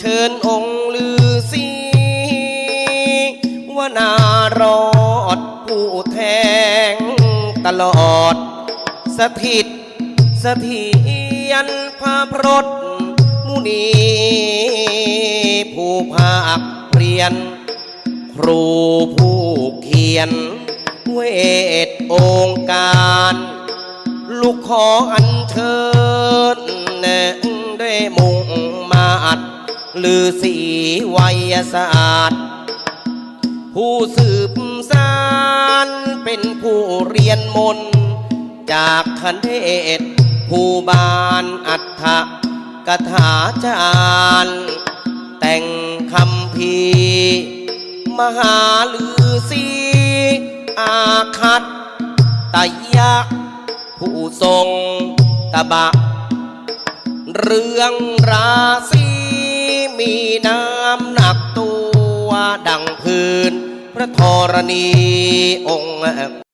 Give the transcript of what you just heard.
เชิญองค์ลือสีว่านารอดผู้แทงตลอด สถิตสถียรพาพรตมุนีผู้ภาคเปลี่ยน ครูผู้เขียน เวทองค์การ ลูกขออัญเชิญแน่ได้มุ่งมาอัด ลือสีไวยศาสตร์ ผู้สืบสารเป็นผู้เรียนมน จากคันเทศผู้บานอัฏฐกถาจารย์แต่งคำพีมหาลือสีอาคัตตยะ ผู้ทรงตบะ เรื่องราศี มีน้ำหนักตัวดังพื้น พระธรณีองค์